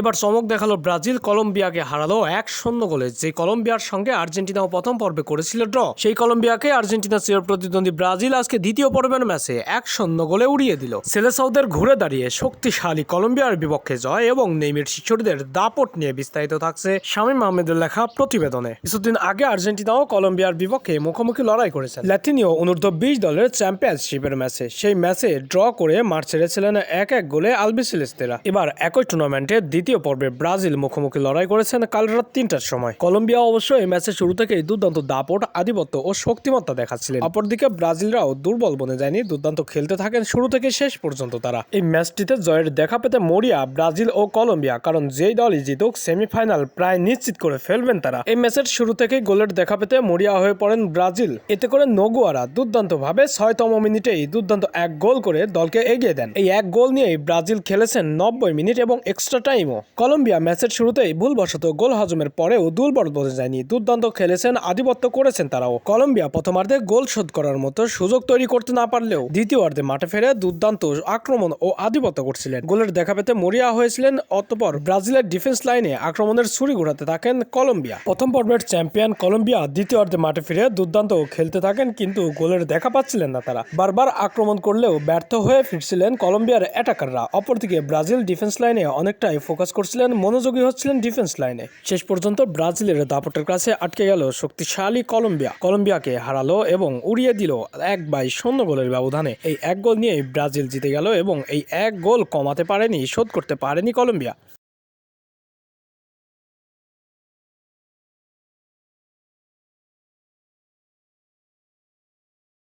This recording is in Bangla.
এবার চমক দেখাল ব্রাজিল কলম্বিয়াকে, হারালো এক শূন্য গোলে। যে কলম্বিয়ার সঙ্গে আর্জেন্টিনাও প্রথম পর্বে করেছিল ড্র। সেই কলম্বিয়াকে আর্জেন্টিনা চির প্রতিদ্বন্দ্বী ব্রাজিল আজকে দ্বিতীয় পর্বের ম্যাচে এক শূন্য গোলে উড়িয়ে দিল। সেলেসাউদের ঘুরে দাঁড়িয়ে শক্তিশালী কলম্বিয়ার বিপক্ষে জয় এবং নেইমের শিশুদের দাপট নিয়ে বিস্তারিত থাকছে শামীম আহমেদের লেখা প্রতিবেদনে। কিছুদিন আগে আর্জেন্টিনাও কলম্বিয়ার বিপক্ষে মুখোমুখি লড়াই করেছে। ল্যাটিনীয় অনূর্ধ্ব বিশ দলের চ্যাম্পিয়নশিপের ম্যাচে সেই ম্যাচে ড্র করে মাঠ ছেড়েছিলেন এক এক গোলে আলবিসেলেস্তেরা এবার একই টুর্নামেন্টের দ্বিতীয় পর্বে ব্রাজিল মুখোমুখি লড়াই করেছেন কাল রাত তিনটার সময়। কলম্বিয়া অবশ্য এই ম্যাচের শুরু থেকেই দুর্দান্ত দাপট, আধিপত্য ও শক্তিমত্তা দেখাচ্ছিলেন। অপরদিকে ব্রাজিলরাও দুর্বল বনে যায়নি, দুর্দান্ত খেলতে থাকেন শুরু থেকে শেষ পর্যন্ত তারা। এই ম্যাচটিতে জয়ের দেখা পেতে মরিয়া, ব্রাজিল ও কলম্বিয়া, কারণ যেই দলই জিতুক, সেমিফাইনাল প্রায় নিশ্চিত করে ফেলবেন তারা। এই ম্যাচের শুরু থেকেই গোলের দেখা পেতে মরিয়া হয়ে পড়েন ব্রাজিল। এতে করে নগুয়ারা দুর্দান্ত ভাবে ছয়তম মিনিটেই দুর্দান্ত এক গোল করে দলকে এগিয়ে দেন। এই এক গোল নিয়েই ব্রাজিল খেলেছেন নব্বই মিনিট এবং এক্সট্রা টাইমও কলম্বিয়া ম্যাচের শুরুতেই ভুলবশত গোল হজমের পরেও দুর্বল বোঝা যায়নি দুর্দান্ত খেলেছেন আধিপত্য করেছেন তারাও। কলম্বিয়া প্রথমার্ধে গোল শোধ করার মতো সুযোগ তৈরি করতে না পারলেও দ্বিতীয়ার্ধে মাঠে ফেরে দুর্দান্ত আক্রমণ ও আধিপত্য করছিলেন। গোলের দেখা পেতে মরিয়া হয়েছিলেন, অতপর ব্রাজিলের ডিফেন্স লাইনে আক্রমণের ছুরি ঘোরাতে থাকেন কলম্বিয়া। প্রথম পর্বের চ্যাম্পিয়ন কলম্বিয়া দ্বিতীয়ার্ধে মাঠে ফিরে দুর্দান্ত খেলতে থাকেন কিন্তু গোলের দেখা পাচ্ছিলেন না তারা। বারবার আক্রমণ করলেও ব্যর্থ হয়ে ফিরছিলেন কলম্বিয়ার অ্যাটাকাররা। অপরদিকে ব্রাজিল ডিফেন্স লাইনে অনেকটাই ফোকাস করছিলেন, মনোযোগী হচ্ছিলেন ডিফেন্স লাইনে শেষ পর্যন্ত ব্রাজিলের দাপটের কাছে আটকে গেল শক্তিশালী কলম্বিয়া। কলম্বিয়াকে হারালো এবং উড়িয়ে দিল এক বাই শূন্য গোলের ব্যবধানে। এই এক গোল নিয়ে ব্রাজিল জিতে গেল এবং এই এক গোল কমাতে পারেনি, শোধ করতে পারেনি কলম্বিয়া।